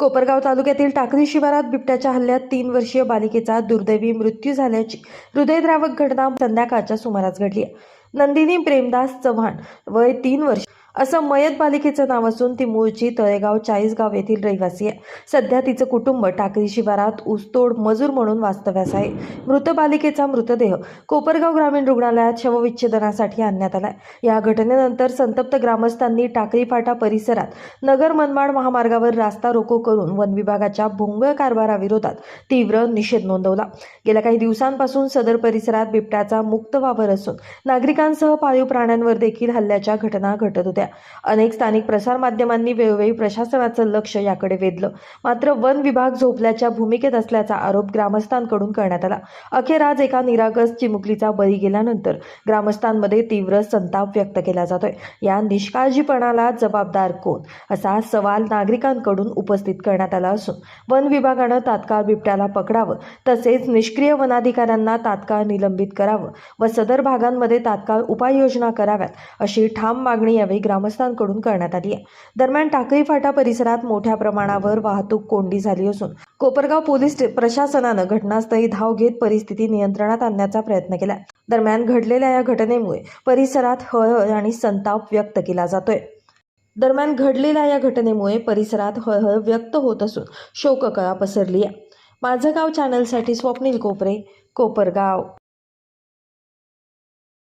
कोपरगाव तालुक्यातील टाकळी शिवारात बिबट्याच्या हल्ल्यात तीन वर्षीय बालिकेचा दुर्दैवी मृत्यू झाल्याची हृदयद्रावक घटना संध्याकाळच्या सुमारास घडली नंदिनी प्रेमदास चव्हाण वय तीन वर्ष असं मयत बालिकेचं नाव असून ती मूळची तळेगाव चाळीसगाव येथील रहिवासी आहे. सध्या तिचं कुटुंब टाकळी शिवारात ऊसतोड मजूर म्हणून वास्तव्यास आहे. मृत बालिकेचा मृतदेह कोपरगाव ग्रामीण रुग्णालयात शवविच्छेदनासाठी आणण्यात आलाय. या घटनेनंतर संतप्त ग्रामस्थांनी टाकळी फाटा परिसरात नगर मनमाड महामार्गावर रास्ता रोको करून वन विभागाच्या भोंगळ कारभाराविरोधात तीव्र निषेध नोंदवला. गेल्या काही दिवसांपासून सदर परिसरात बिबट्याचा मुक्त वावर असून नागरिकांसह पाळीव प्राण्यांवर देखील हल्ल्याच्या घटना घटत होत्या. अनेक स्थानिक प्रसारमाध्यमांनी वेळोवेळी प्रशासनाचं लक्ष याकडे वेधलं. मात्र वन विभाग झोपल्याच्या भूमिकेत असल्याचा आरोप ग्रामस्थांकडून करण्यात आला. अखेर आज एका निरागस चिमुकलीचा बळी गेल्यानंतर ग्रामस्थांमध्ये तीव्र संताप व्यक्त केला जातोय. या निष्काळजीपणाला जबाबदार कोण? असा सवाल नागरिकांकडून उपस्थित करण्यात आला असून वन विभागानं तात्काळ बिबट्याला पकडावं तसेच निष्क्रिय वनाधिकाऱ्यांना तात्काळ निलंबित करावं व सदर भागांमध्ये तात्काळ उपाययोजना कराव्यात अशी ठाम मागणी यावेळी ग्रामस्थांकडून करण्यात आली आहे. दरम्यान टाकळी फाटा परिसरात मोठ्या प्रमाणावर वाहतूक कोंडी झाली असून कोपरगाव पोलीस प्रशासनानं घटनास्थळी धाव घेत परिस्थिती नियंत्रणात आणण्याचा प्रयत्न केला दरम्यान घडलेल्या या घटनेमुळे परिसरात हळहळ आणि संताप व्यक्त केला जातोय. दरम्यान घडलेल्या या घटनेमुळे परिसरात हळहळ व्यक्त होत असून शोककळा पसरली आहे. माझं गाव चॅनलसाठी स्वप्नील कोपरे कोपरगाव.